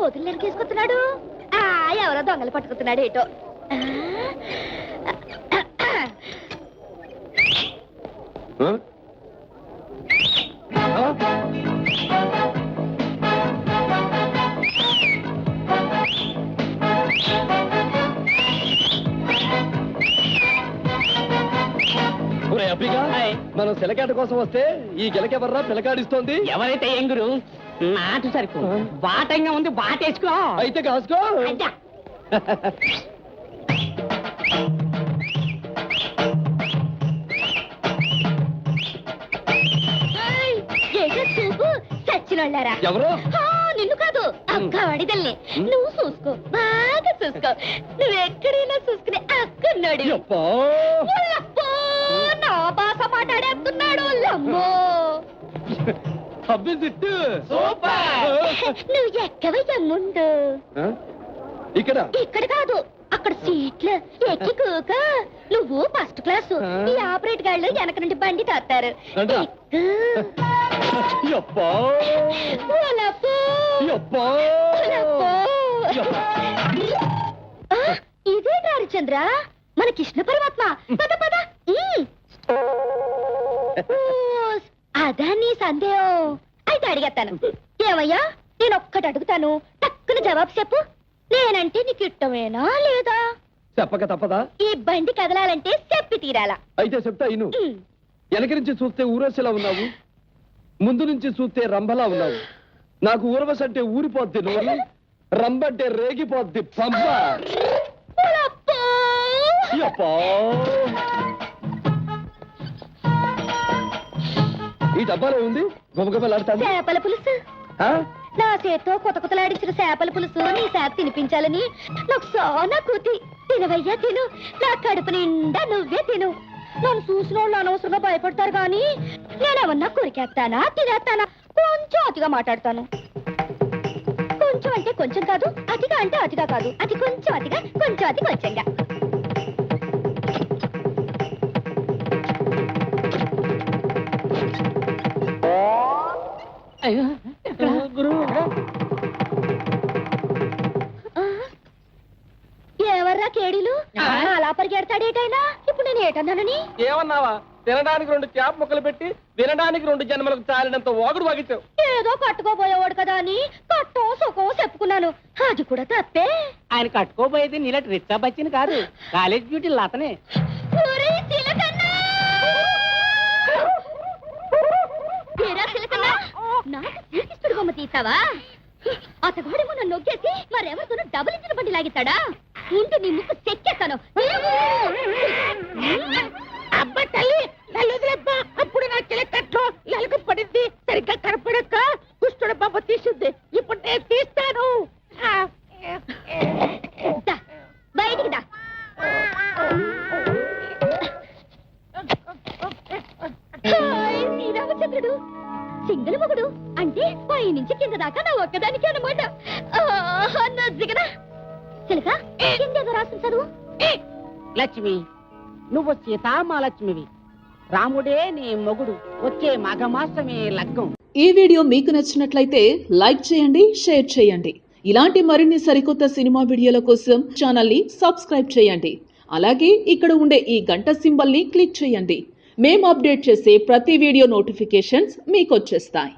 కోతులు నరికేసుకుంటున్నాడు ఆ ఎవరో దొంగలు పట్టుకుతున్నాడు ఏటో. మనం సిలకాట కోసం వస్తే ఈ గిలకెవర్రా పిలకాడిస్తోంది? ఎవరైతే ఎంగురు? నాటు సరుకు. బాటంగా ఉంది బాటేసుకో అయితే కాసుకో. అయ్యా. ఏయ్, ఏంటో చూపు. చచ్చినోళ్ళారా ఎవరు? ఆ, నిన్ను కాదు. అక్క వాడిదల్ని. నువ్వు చూసుకో. బాగా చూసుకో. నువ్వు ఎక్కడైనా చూసుకునే అక్కన్నాడు యప్పా. అబ్బి సిట్టు నువ్వు ఎక్కవయ్యా ముందు? ఇక్కడ? ఇక్కడ కాదు అక్కడ సీట్లు. ఎక్కి కూక. నువ్వు ఫస్ట్ క్లాస్. ఈ ఆపరేట్ గాళ్ళు వెనక నుండి బండి తాతారు ఇదే గారి చంద్ర. మన కృష్ణ పరమాత్మ. అదా నీ సందేహం అయితే అడిగేస్తాను. ఏమయ్యా? నేను ఒక్కటి అడుగుతాను. టక్కున జవాబు చెప్పు. నేనంటే నీకు ఇష్టమేనా లేదా? చెప్పక తప్పదా? ఈ బండి కదలాలంటే చెప్పి తీరాలా. అయితే చెప్తా ఇను. ఉమ్. వెనక నుంచి చూస్తే ఊరసిలా ఉన్నావు. ముందు నుంచి చూస్తే రంభలా ఉన్నావు. నాకు ఊరవశ అంటే ఊరిపోద్ది నోరు రంబంటే రేగిపోద్ది పంప. యప్పా. ఈ డబ్బాలో ఉంది? చేపల పులుసు? నా చేత్తో కొత్త కొత్తలాడించిన చేపల పులుసు నీ చేత తినిపించాలని నాకు సానా కూతి. తినవయ్యా తిను. నా కడుపు నిండా నువ్వే తిను. నన్ను చూసిన వాళ్ళు అనవసరంగా భయపడతారు కానీ నేనేమన్నా కొరికేస్తానా తినేస్తానా? కొంచెం అతిగా మాట్లాడతాను. కొంచెం అంటే కొంచెం కాదు అతిగా అంటే అతిగా కాదు. అతి కొంచెం అతిగా కొంచెం అతి కొంచెంగా అయ్యో. ఆ? ఎవర్రా కేడీలు? అలా పరిగెడతాడేటైనా? ఇప్పుడు నేను ఏటన్నానని? ఏమన్నావా? తినడానికి రెండు చేప ముక్కలు పెట్టి వినడానికి రెండు జన్మలకు చాలినంత ఓగుడు వాగించావు ఏదో కట్టుకోబోయేవాడు కదా అని కట్టో సుఖం చెప్పుకున్నాను. అది కూడా తప్పే. ఆయన కట్టుకోబోయేది నీలటి రిచ్చా బచ్చిన కాదు. కాలేజ్ బ్యూటీ లతనే నాకు శ్రీకృష్ణుడు బొమ్మ తీస్తావా అతగాడేమో నన్ను నొక్కేసి మరెవరితోనూ డబుల్ ఇంజిన్ బండి లాగిస్తాడా? ఉంటే నీ ముక్కు చెక్కేస్తాను. అబ్బ తల్లి వదిలేబ్బా. అప్పుడు నా చిలకట్లో ఎలుగు పడింది. సరిగ్గా కనపడక కుష్టుడు బాబు తీసుంది. ఇప్పుడు నేను తీస్తాను. దా, బయటికి దా. హాయ్, శ్రీరామచంద్రుడు సింగల్ మొగుడు. అంటే పై నుంచి కింద దాకా నా ఒక్కదానికి అనమాట నజ్జిగదా చిలక కిందేదో రాసింది చదువు? లక్ష్మి నువ్వు సీతామాలక్ష్మివి రాముడే నీ మొగుడు. వచ్చే మాఘమాసమే లగ్గం. ఈ వీడియో మీకు నచ్చినట్లయితే లైక్ చేయండి షేర్ చేయండి. ఇలాంటి మరిన్ని సరికొత్త సినిమా వీడియోల కోసం ఛానల్ని సబ్స్క్రైబ్ చేయండి. అలాగే ఇక్కడ ఉండే ఈ గంట సింబల్ని క్లిక్ చేయండి. మేము అప్డేట్ చేసే ప్రతి వీడియో నోటిఫికేషన్స్ మీకు వచ్చేస్తాయి